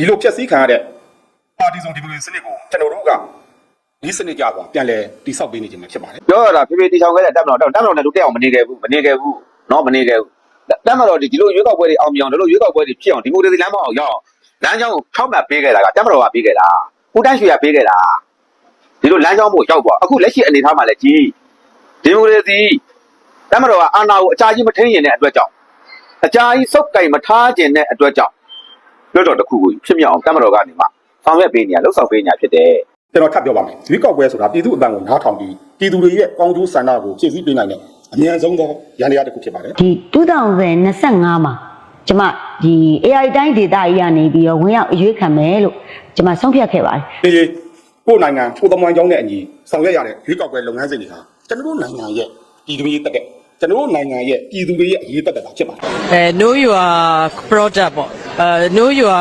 ဒီလိုဖျက်ဆီးခံရတဲ့ပါတီစုံဒီမိုကရေစီစနစ်ကိုကျွန်တော်တို့ကဒီစနစ်ကြပါပြန်လဲတိဆောက်ပေးနေခြင်းပဲဖြစ်ပါတယ်ပြောရတာဖေဖေတီချောင်ခဲ့တဲ့တက်မတော်တက်တက်မတော်နဲ့လူတက်အောင်မနေခဲ့ဘူးမနေခဲ့ဘူးနော်မနေခဲ့ဘူးတက်မတော်ဒီဒီလိုရွေးကောက်ပွဲတွေအောင်မြင်အောင်ဒီလိုရွေးကောက်ပွဲတွေဖြစ်အောင်ဒီမိုကရေစီလမ်းမအောင်ရောက်အောင်လမ်းကြောင်းကိုထောက်မှတ်ပေးခဲ့တာကတက်မတော်ကပေးခဲ့တာဦးတန်းရွှေကပေးခဲ့တာဒီလိုလမ်းကြောင်းကိုရောက်သွားအခုလက်ရှိအနေထားမှာလည်းကြီးဒီမိုကရေစီတက်မတော်ကအာဏာကိုအကြာကြီးမထိန်ရင်တဲ့အတွက်ကြောင့်အကြာကြီးစုပ်ကင်မထားခြင်းတဲ့အတွက်ကြောင့် လွတ်တော်တစ်ခုကိုဖြစ်မြောက်အောင်တက်မတော်ကနေမှဆောင်ရွက်ပေးနေရလှုပ်ဆောင်ပေးနေရဖြစ်တယ်ကျွန်တော်ထပ်ပြောပါမယ်ရွေးကောက်ပွဲဆိုတာပြည်သူအပန်းကိုနားထောင်ပြီးပြည်သူတွေရဲ့ကောင်းကျိုးဆန္ဒကိုဖြည့်ဆည်းပေးနိုင်တဲ့အမြန်ဆုံးသောရန်ရာတစ်ခုဖြစ်ပါတယ်ဒီ2025မှာကျမဒီ AI တိုင်းဒေတာကြီးကနေပြီးတော့ဝင်ရောက်အရွေးခံမယ်လို့ကျမဆုံးဖြတ်ခဲ့ပါတယ်ဒီလေကိုယ်နိုင်ငံကိုယ်သမိုင်းကြောင်းနဲ့အညီဆောင်ရွက်ရတဲ့ရွေးကောက်ပွဲလုပ်ငန်းစဉ်တွေဟာကျွန်တော်တို့နိုင်ငံရဲ့ပြည်သူရေးတက်တဲ့ကျွန်တော်တို့နိုင်ငံရဲ့ပြည်သူတွေရဲ့အရေးတက်တဲ့တာဖြစ်ပါတယ်အဲ know your product ပေါ့အဲ know your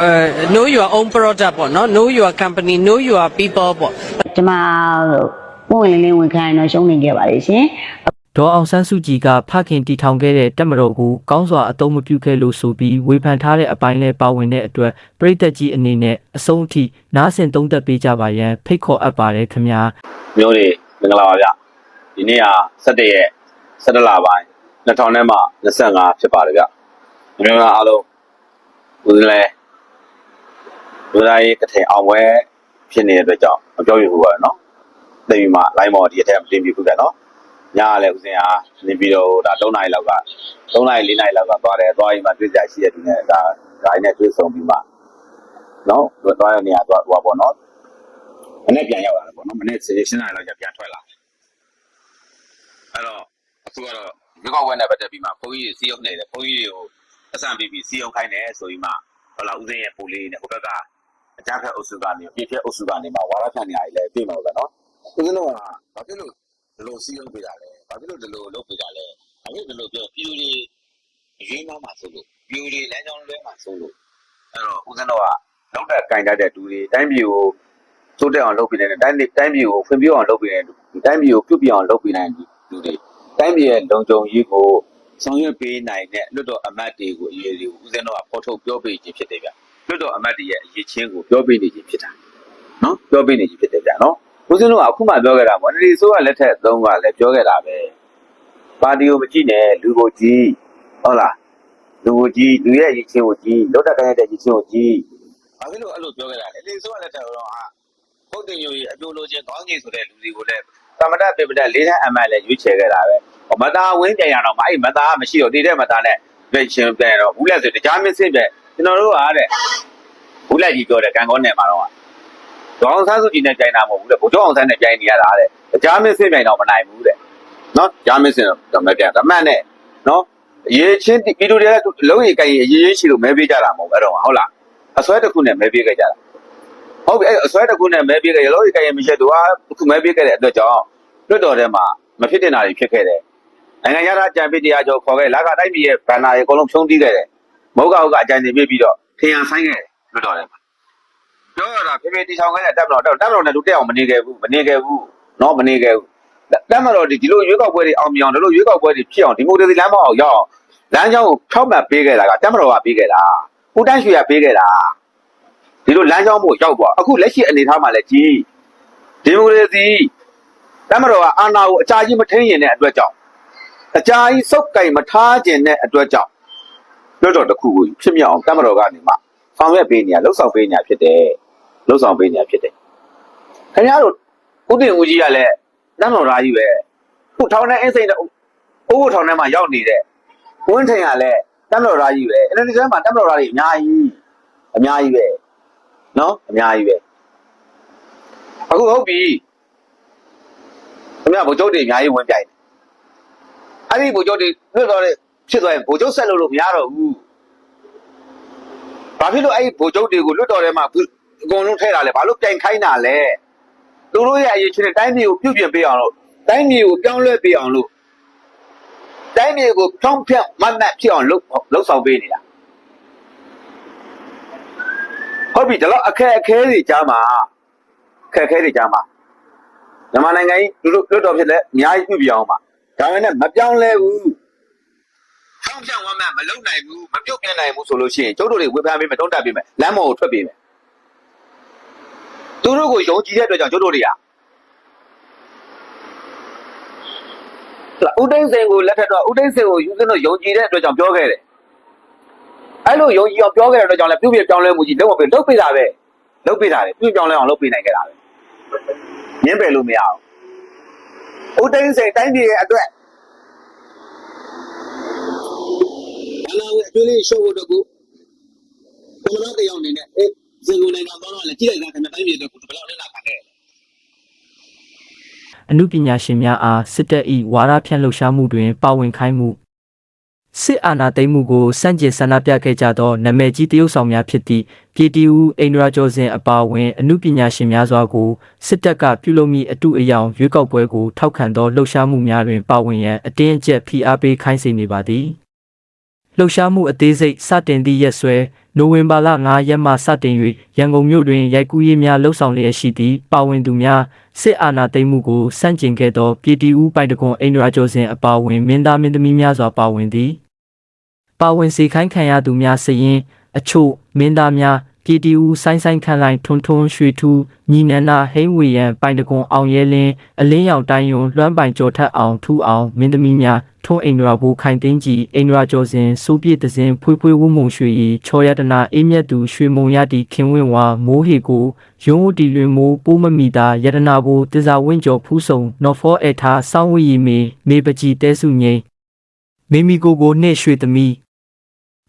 အဲ know your own product ပေါ့နော် know your company know your people ပေါ့ကျမပုံဝင်လင်းလင်းဝင်ခံရတော့ရှုံးနေခဲ့ပါတယ်ရှင်ဒေါ်အောင်ဆန်းစုကြည်ကဖခင်တီထောင်ခဲ့တဲ့တက်မတော်ကိုကောင်းစွာအသုံးမပြုခဲ့လို့ဆိုပြီးဝေဖန်ထားတဲ့အပိုင်းလဲပါဝင်တဲ့အတွက်ပြည်သက်ကြီးအနေနဲ့အဆုံးအထိနားဆင်သုံးသပ်ပေးကြပါရန်ဖိတ်ခေါ်အပ်ပါတယ်ခင်ဗျာမျိုးတွေမင်္ဂလာပါဗျဒီနေ့က17ရက်17လပိုင်း2000နဲ့မှ25ဖြစ်ပါတယ်ဗျမျိုးသားအားလုံး ဦးဇင်းလဲလူသားရေးကထင်အောင်ပွဲဖြစ်နေတဲ့အတွက်ကြောင့်မပြောပြဘူးပါနော်သိပြီမှ line မော်ဒီအထက်မတင်ပြဘူးဗျနော်ညကလည်းဦးဇင်းဟာနေပြီးတော့ဒါ3နာရီလောက်က3နာရီ4နာရီလောက်ကသွားတယ်သွားရင်မှတွေ့ကြရှိတဲ့ဒီနဲ့ဒါဒါနဲ့တွေ့ဆုံပြီးမှနော်သွားရနေရသွားဟိုပါပေါ့နော်မနေ့ပြန်ရောက်လာတယ်ပေါ့နော်မနေ့ရှင်းနာရီလောက်ကျပြန်ထွက်လာတယ်အဲ့တော့အခုကတော့ရွေးကောက်ပွဲနဲ့ပတ်သက်ပြီးမှဘုန်းကြီးတွေစီးရုံနေတယ်ဘုန်းကြီးတွေကို အဆန်ပြီးပြီးစီးရုံခိုင်းတယ်ဆိုပြီးမှဟောလာဦးစင်းရဲ့ပူလေးနဲ့ဟိုဘက်ကအကြမ်းဖက်အုပ်စုကနေပြည့်ပြည့်အုပ်စုကနေမှဝါရဖြန့်နေရည်လည်းပြင်မှာပဲနော်ဦးစင်းတို့ကဘာဖြစ်လို့ဒီလိုစီးရုံပေးတာလဲဘာဖြစ်လို့ဒီလိုလုပ်ပေးတာလဲဘာဖြစ်လို့ဒီလိုပြောပြည်သူတွေရင်းနှောင်းမှာဆိုလို့ပြည်သူတွေလမ်းကြောင်းလွဲမှာဆိုလို့အဲ့တော့ဦးစင်းတို့ကလောက်တဲ့ကင်တတ်တဲ့ဒူတွေတိုင်းပြည်ကိုတိုးတက်အောင်လုပ်ပေးနေတဲ့တိုင်းတိုင်းပြည်ကိုဖွံ့ဖြိုးအောင်လုပ်ပေးနေတဲ့တိုင်းပြည်ကိုပြုပြင်အောင်လုပ်ပေးနိုင်တဲ့လူတွေတိုင်းပြည်ရဲ့လုံခြုံရေးကို ဆောင်ရွက်ပေးနိုင်တဲ့လွတ်တော်အမတ်တွေကိုအရေးတွေကိုဦးဇင်းတော်ကဖော်ထုတ်ပြောပေးခြင်းဖြစ်တယ်ဗျလွတ်တော်အမတ်တွေရဲ့အရေးချင်းကိုပြောပေးနေခြင်းဖြစ်တာနော်ပြောပေးနေခြင်းဖြစ်တယ်ဗျနော်ဦးဇင်းတော်ကအခုမှပြောခဲ့တာပေါ့ဒီဆိုကလက်ထက်သုံးကလည်းပြောခဲ့တာပဲပါတီကိုမကြည့်နဲ့လူကိုကြည့်ဟုတ်လားလူကိုကြည့်လူရဲ့အရေးချင်းကိုကြည့်လွတ်တော်ကိုင်းတဲ့အရေးချင်းကိုကြည့်ဘာဖြစ်လို့အဲ့လိုပြောခဲ့တာလဲဒီဆိုကလက်ထက်တော့ဟာဟုတ်တယ်မျိုးကြီးအပြိုလိုချင်းကောင်းကြီးဆိုတဲ့လူတွေကိုလည်းသမတပေပဒလေးထပ်အမှန်လည်းရွေးချယ်ခဲ့တာပဲဟော မသားဝင်းပြန်ရတော့မအဲ့မသားမရှိတော့တည်တဲ့မသားနဲ့ပြန်ရှင်ပြန်ရတော့ဘူးလက်ဆိုတကြားမင်းစင်းပဲကျွန်တော်တို့ကတဲ့ဘူးလက်ကြီးပြောတယ်ကံကောနယ်မှာတော့ဒေါအောင်ဆန်းစုကြည်နဲ့ကြိုင်တာမဟုတ်ဘူးတဲ့ဘုကျောင်းအောင်ဆန်းနဲ့ကြိုင်နေရတာတဲ့တကြားမင်းစင်းပြန်တော့မနိုင်ဘူးတဲ့နော်ကြားမင်းစင်းတော့မပြန်အမှန်နဲ့နော်ရေးချင်းပြည်သူတွေကလုံးရီကြိုင်ရေးရေးရှိလို့မဲပေးကြတာမဟုတ်ဘူးအဲ့တော့ဟုတ်လားအစွဲတစ်ခုနဲ့မဲပေးခဲ့ကြတာဟုတ်ပြီအဲ့အစွဲတစ်ခုနဲ့မဲပေးခဲ့ရလို့ဒီကရင်မရှိသူကအခုမဲပေးခဲ့တဲ့အတွက်ကြောင့်လွတ်တော်ထဲမှာမဖြစ်တင်တာတွေဖြစ်ခဲ့တယ် နိုင်ငံရတာကြံပေးတရားကျော်ခေါ်ခဲ့လာကတိုက်ပြည်ရဲ့ဗန္နာရေအကုန်လုံးဖြုံးတီးခဲ့တယ်မဟုတ်ကဟုတ်ကအကြံဉာဏ်ပြပြီးတော့ထင်ရဆိုင်ခဲ့တယ်လွတ်တော်ထဲမှာပြောရတာဖေဖေတီချောင်ခဲ့တဲ့တက်မတော်တက်မတော်နဲ့လူတက်အောင်မနေခဲ့ဘူးမနေခဲ့ဘူးနော်မနေခဲ့ဘူးတက်မတော်ဒီဒီလိုရွေးကောက်ပွဲတွေအောင်မြင်အောင်ဒီလိုရွေးကောက်ပွဲတွေဖြစ်အောင်ဒီမိုကရေစီလမ်းမအောင်ရောက်အောင်လမ်းကြောင်းကိုထောက်မှတ်ပေးခဲ့တာကတက်မတော်ကပေးခဲ့တာဦးတန်းရွှေကပေးခဲ့တာဒီလိုလမ်းကြောင်းဖို့ရောက်သွားအခုလက်ရှိအနေထားမှာလည်းကြီးဒီမိုကရေစီတမတော်ကအာဏာကိုအကြာကြီးမထိန်ရင်တဲ့အတွက်ကြောင့် အကြာကြီးစုပ်ကင်မထားခြင်းတဲ့အတွက်ကြောင့်လွတ်တော်တစ်ခုကိုဖြစ်မြောက်အောင်တမတော်ကနေမှဆောင်ရွက်ပေးနေရလှုပ်ဆောင်ပေးနေရဖြစ်တယ်လှုပ်ဆောင်ပေးနေရဖြစ်တယ်ခင်ဗျားတို့ဥတင်ဦးကြီးကလည်းတမတော်သားကြီးပဲခုထောင်ထဲအင်းစိန်တဲ့အိုးထောင်ထဲမှာရောက်နေတဲ့ဝင်းထင်ကလည်းတမတော်သားကြီးပဲအဲ့ဒီထဲမှာတမတော်သားကြီးအများကြီးအများကြီးပဲနော်အများကြီးပဲအခုဟုတ်ပြီခင်ဗျာဗိုလ်ချုပ်တွေအများကြီးဝင်ပြိုင်တယ် အဲ့ဒီဗိုလ်ချုပ်တွေလွတ်တော့တဲ့ဖြစ်သွားရင်ဗိုလ်ချုပ်ဆက်လို့လို့မရတော့ဘူးဘာဖြစ်လို့အဲ့ဒီဗိုလ်ချုပ်တွေကိုလွတ်တော်ထဲမှာအကုန်လုံးထဲတာလဲဘာလို့ပြိုင်ခိုင်းတာလဲသူတို့ရဲ့အရေးချင်းတဲ့တိုင်းပြည်ကိုပြုပြင်ပေးအောင်လို့တိုင်းပြည်ကိုပြောင်းလဲပေးအောင်လို့တိုင်းပြည်ကိုဖြောင်းဖြတ်မတ်မတ်ဖြစ်အောင်လုပ်လုပ်ဆောင်ပေးနေတာဟုတ်ပြီဒါတော့အခက်အခဲတွေကြားမှာအခက်အခဲတွေကြားမှာမြန်မာနိုင်ငံကြီးလူလူလွတ်တော်ဖြစ်လဲအများကြီးပြုပြအောင်ပါ ဒါပေမဲ့မပြောင်းလဲဘူးဖြောင်းဖြန့်ဝမ်းမကမလုံနိုင်ဘူးမပြုတ်ပြနိုင်ဘူးဆိုလို့ရှိရင်ကျုပ်တို့တွေဝေဖန်ပေးမယ်တုံးတက်ပေးမယ်လမ်းမော်ကိုထွက်ပေးမယ်သူတို့ကိုယုံကြည်တဲ့အတွက်ကြောင့်ကျုပ်တို့တွေကဦးသိန်းစင်ကိုလက်ထက်တော့ဦးသိန်းစင်ကိုယူစင်းတို့ယုံကြည်တဲ့အတွက်ကြောင့်ပြောခဲ့တယ်အဲ့လိုယုံကြည်အောင်ပြောခဲ့တဲ့အတွက်ကြောင့်လည်းပြုပြပြောင်းလဲမှုကြီးလုံးဝပဲလုပ်ပေးတာပဲလုပ်ပေးတာလေပြုပြောင်းလဲအောင်လုပ်ပေးနိုင်ခဲ့တာပဲညင်းပယ်လို့မရအောင် ဦးသိန်းစင်တိုင်းပြည်ရဲ့အတွက်ဘာလာဝဲအကျွေးလေးရှုပ်ဖို့တော့ကိုကမ္ဘာတရားအနေနဲ့အဲဇင်ကုန်နိုင်ငံပေါင်းတော့လည်းကြည့်လိုက်တာခင်ဗျတိုင်းပြည်အတွက်ကိုဘယ်လောက်လဲလာခံလဲအမှုပညာရှင်များအားစစ်တပ်၏ဝါဒဖြန့်လှုပ်ရှားမှုတွင်ပါဝင်ခိုင်းမှု စစ်အာဏာသိမ်းမှုကိုစန့်ကျင်ဆန္ဒပြခဲ့ကြသောနာမည်ကြီးတရုတ်ဆောင်များဖြစ်သည့် PTU အိန္ဒြာကျော်စင်အပါအဝင်အမှုပညာရှင်များစွာကိုစစ်တပ်ကပြုလုပ်မိအတုအယောင်ရွေးကောက်ပွဲကိုထောက်ခံသောလှုပ်ရှားမှုများတွင်ပါဝင်ရန်အတင်းအကျပ်ဖိအားပေးခိုင်းစေနေပါသည်လှုပ်ရှားမှုအသေးစိတ်စတင်သည့်ရက်စွဲနိုဝင်ဘာလ9ရက်မှစတင်၍ရန်ကုန်မြို့တွင်ရိုက်ကူးရေးများလှုပ်ဆောင်လျက်ရှိသည့်ပါဝင်သူများစစ်အာဏာသိမ်းမှုကိုစန့်ကျင်ခဲ့သောပြည်တီဦးပိုင်တကွန်အိန္ဒြာကျော်စင်အပါအဝင်မင်းသားမင်းသမီးများစွာပါဝင်သည် ပါဝင်စေခိုင်းခံရသူများစရင်အချို့မင်းသားများပြည်တီဦးဆိုင်းဆိုင်းခန့်လိုက်ထွန်းထွန်းရွှေထူးညီနန္နာဟိန်းဝေရန်ပိုင်တကွန်အောင်ရဲလင်းအလင်းရောင်တိုင်းယွန်လွမ်းပိုင်ကျော်ထက်အောင်ထူအောင်မင်းသမီးများထွန်းအိန္ဒြာဘူခိုင်တင်းကြီးအိန္ဒြာကျော်စင်စိုးပြည့်တစင်ဖွေးဖွေးဝုံမုံရွှေရီချောရတနာအေးမြတ်သူရွှေမုံရတီခင်ဝင်းဝါမိုးဟေကိုရုံးဝတီလွင်မိုးပိုးမမီတာယတနာဘူတစ္ဆာဝင်းကျော်ဖူးဆုံနော်ဖောအေထားစောင်းဝီမေမေပကြီးတဲစုငိမ့်မိမိကိုကိုနှင့်ရွှေသမီး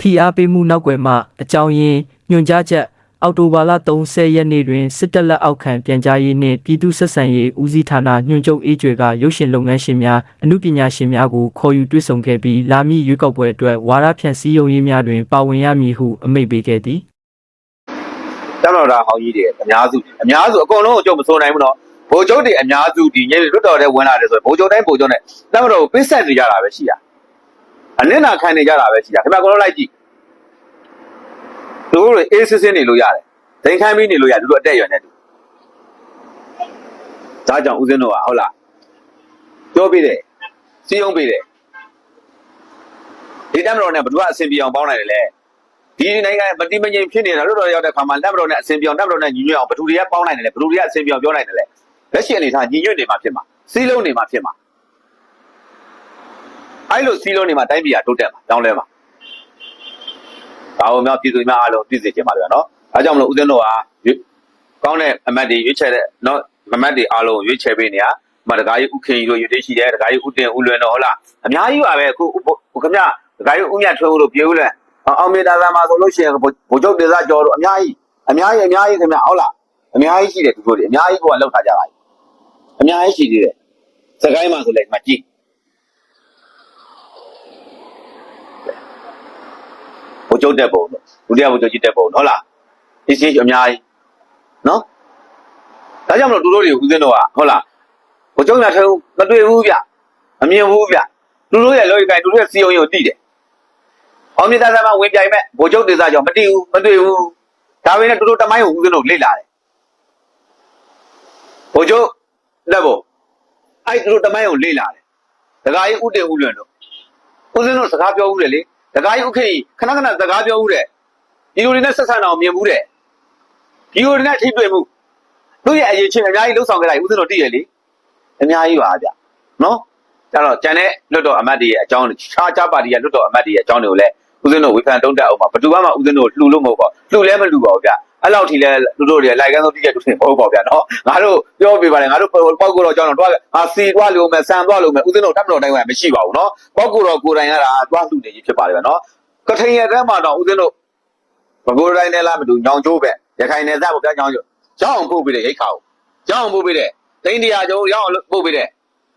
ဖိအားပေးမှုနောက်ွယ်မှအကြောင်းရင်းညွှန်ကြားချက်အောက်တိုဘာလ30ရက်နေ့တွင်စစ်တပ်လက်အောက်ခံပြန်ကြားရေးနှင့်ပြည်သူ့ဆက်ဆံရေးဦးစီးဌာနညွှန်ချုပ်အေးကျွေကရုပ်ရှင်လုပ်ငန်းရှင်များအမှုပညာရှင်များကိုခေါ်ယူတွေ့ဆုံခဲ့ပြီးလာမည့်ရွေးကောက်ပွဲအတွက်ဝါဒဖြန့်စည်းရုံးရေးများတွင်ပါဝင်ရမည်ဟုအမိန့်ပေးခဲ့သည်တမတော်သားဟောင်းကြီးတွေအများစုအများစုအကုန်လုံးကိုကြုံမစိုးနိုင်ဘူးနော်ဘိုလ်ချုပ်တွေအများစုဒီညလွတ်တော်တဲ့ဝင်လာတယ်ဆိုရင်ဘိုလ်ချုပ်တိုင်းဘိုလ်ချုပ်နဲ့တမတော်ကိုပစ်ဆက်နေကြတာပဲရှိတာ အနစ်နာခံနေကြတာပဲရှိတာခင်ဗျာကိုလုံးလိုက်ကြည့်သူတို့တွေအေးစစ်စစ်နေလို့ရတယ်ဒိန်ခိုင်းပြီးနေလို့ရတယ်သူတို့အတက်ရွယ်နေတူဒါကြောင့်ဦးဇင်းတို့ကဟုတ်လားပြောပြတယ်စီယုံပြတယ်ဒီတမတော်နဲ့ဘယ်သူကအဆင်ပြေအောင်ပေါင်းနိုင်တယ်လဲဒီနိုင်ငံမတိမငြိမ်ဖြစ်နေတာလို့တော့ရောက်တဲ့ခါမှာလက်မတော်နဲ့အစဉ်ပြောင်းလက်မတော်နဲ့ညီညွတ်အောင်ဘယ်သူတွေကပေါင်းနိုင်တယ်လဲဘယ်သူတွေကအစဉ်ပြောင်းပြောနိုင်တယ်လဲလက်ရှိအနေထားညီညွတ်နေမှာဖြစ်မှာစီးလုံးနေမှာဖြစ်မှာ အဲ့လိုစီးလုံးနေမှာတိုင်းပြည်ကတိုးတက်မှာတောင်းလဲမှာဒါအောင်များပြည်သူများအားလုံးသိစေချင်ပါလေနော်အဲကြောင့်မလို့ဦးဇင်းတို့ဟာကောင်းတဲ့အမတ်တွေရွေးချယ်တဲ့နော်အမတ်တွေအားလုံးရွေးချယ်ပေးနေရမတကားကြီးဥခင်ကြီးတို့ရွေးသေးရှိတယ်တကားကြီးဥတင်ဥလွင်တော့ဟုတ်လားအများကြီးပါပဲအခုခင်ဗျတကားကြီးဥမြတ်ထွန်းဦးတို့ပြေဦးလဲအောင်မေတာသာမှာဆိုလို့ရှိရင်ဗိုလ်ချုပ်ဒေသကျော်တို့အများကြီးအများကြီးအများကြီးခင်ဗျဟုတ်လားအများကြီးရှိတယ်သူတို့တွေအများကြီးကိုကလောက်ထားကြပါပြီအများကြီးရှိသေးတယ်စကိုင်းမှာဆိုလည်းမကြည့် ဗိုလ်ချုပ်တက်ပုံတို့ဒုတိယဗိုလ်ချုပ်ကြီးတက်ပုံဟုတ်လားဒီစီအများကြီးနော်ဒါကြောင့်မလို့သူတို့တွေဦးစင်းတော့ဟုတ်လားဗိုလ်ချုပ်ညာထဲမတွေ့ဘူးဗျမမြင်ဘူးဗျသူတို့ရဲ့လောကကိုင်သူတို့ရဲ့စီယုံယုံသိတယ်အောင်မြင်သားသားမဝင်ပြိုင်မဲ့ဗိုလ်ချုပ်ဒေသကြောင့်မတည်ဘူးမတွေ့ဘူးဒါပေမဲ့တူတူတမိုင်းကိုဦးစင်းတို့လေ့လာတယ်ဗိုလ်ချုပ်လက်ဖို့အဲ့တူတူတမိုင်းကိုလေ့လာတယ်ဒကာကြီးဥတင်ဥလွင်တို့ဦးစင်းတို့စကားပြောဦးတယ်လေ ဒကာကြီးဥခေခဏခဏစကားပြောဦးတယ်ဒီလိုတွေနဲ့ဆက်ဆံအောင်မြင်ဘူးတဲ့ဒီလိုတွေနဲ့ထိတွေ့မှုတို့ရဲ့အရေးချင်းအများကြီးလှုပ်ဆောင်ကြတာဦးစင်းတို့တည်ရလေအများကြီးပါဗျနော်ကျတော့ကျန်တဲ့လွတ်တော်အမတ်တွေရဲ့အကြောင်းခြားခြားပါတီရဲ့လွတ်တော်အမတ်တွေရဲ့အကြောင်းတွေကိုလည်းဦးဇင်းတို့ဝေဖန်တုံးတက်အောင်ပါဘယ်သူမှဦးဇင်းတို့လှူလို့မဟုတ်ပါလှူလဲမလှူပါဘူးဗျ အဲ့လောက်ထိလဲလူတို့တွေလိုက်ကန်းဆုံးတိကျတူနေမဟုတ်ပါဗျနော်ငါတို့ပြောပြပါလေငါတို့ပောက်ကိုတော့အကြောင်းတော့တွားငါစီတွားလို့မယ်ဆန်တွားလို့မယ်ဦးဇင်းတို့တပ်မတော်တိုင်းကမရှိပါဘူးနော်ပောက်ကိုတော့ကိုယ်တိုင်ကတာတွားလှူနေကြီးဖြစ်ပါလေဗျနော်ကထိန်ရတဲ့မှာတော့ဦးဇင်းတို့ဘကိုယ်တိုင်နဲ့လားမတူညောင်ကျိုးပဲရခိုင်နယ်စပ်ပေါ့ဗျညောင်ကျိုးရောင်းအောင်ပို့ပေးတယ်ရိတ်ခါကိုရောင်းအောင်ပို့ပေးတယ်တိန်တရာကျုံရောင်းအောင်ပို့ပေးတယ်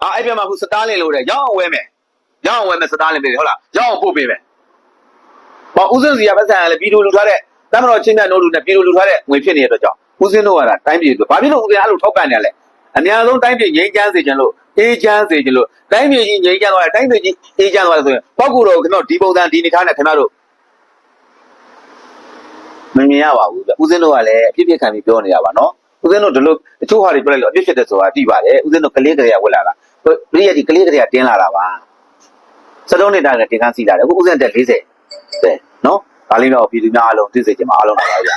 အာအဲ့ပြမှာခုစတားလင်လို့တဲ့ရောင်းအောင်ဝဲမယ်ရောင်းအောင်ဝဲမယ်စတားလင်ပေးတယ်ဟုတ်လားရောင်းအောင်ပို့ပေးမယ်။ဘာဦးစင်းစီကပတ်စံရလဲပြည်သူလူထားတဲ့ တမတော်ချင်းမြတ်နိုးလူနဲ့ပြည်သူလူထားတဲ့ငွေဖြစ်နေတဲ့အတွက်ကြောင့်ဦးစင်းတို့ကတိုင်းပြည်အတွက်ဘာဖြစ်လို့ဦးစင်းအဲ့လိုထောက်ပံ့နေရလဲ။အများဆုံးတိုင်းပြည်ငြိမ်းချမ်းစေချင်လို့အေးချမ်းစေချင်လို့တိုင်းပြည်ကြီးငြိမ်းချမ်းသွားတယ်တိုင်းပြည်ကြီးအေးချမ်းသွားတယ်ဆိုရင်ပောက်ကူတော်ခင်ဗျဒီပုံစံဒီနေထားနဲ့ခင်ဗျတို့မမြင်ရပါဘူးဗျ။ဦးစင်းတို့ကလည်းအဖြစ်ဖြစ်ခံပြီးပြောနေရပါနော်။ဦးစင်းတို့ဒီလိုတချို့ဟာတွေပြောလိုက်လို့အဖြစ်ဖြစ်တယ်ဆိုတာသိပါတယ်။ဦးစင်းတို့ကလေးကလေးကဝက်လာတာ။ပြည့်ရည်ကလေးကလေးကတင်းလာတာပါ။စက်တုံးနေတိုင်းလည်းတင်ကန်းစီးလာတယ်အခုဥစဉ်တက်40တဲ့နော် ဒါလေးတော့ပြည်သူများအားလုံးသိစေချင်ပါအားလုံးပါပါဗျ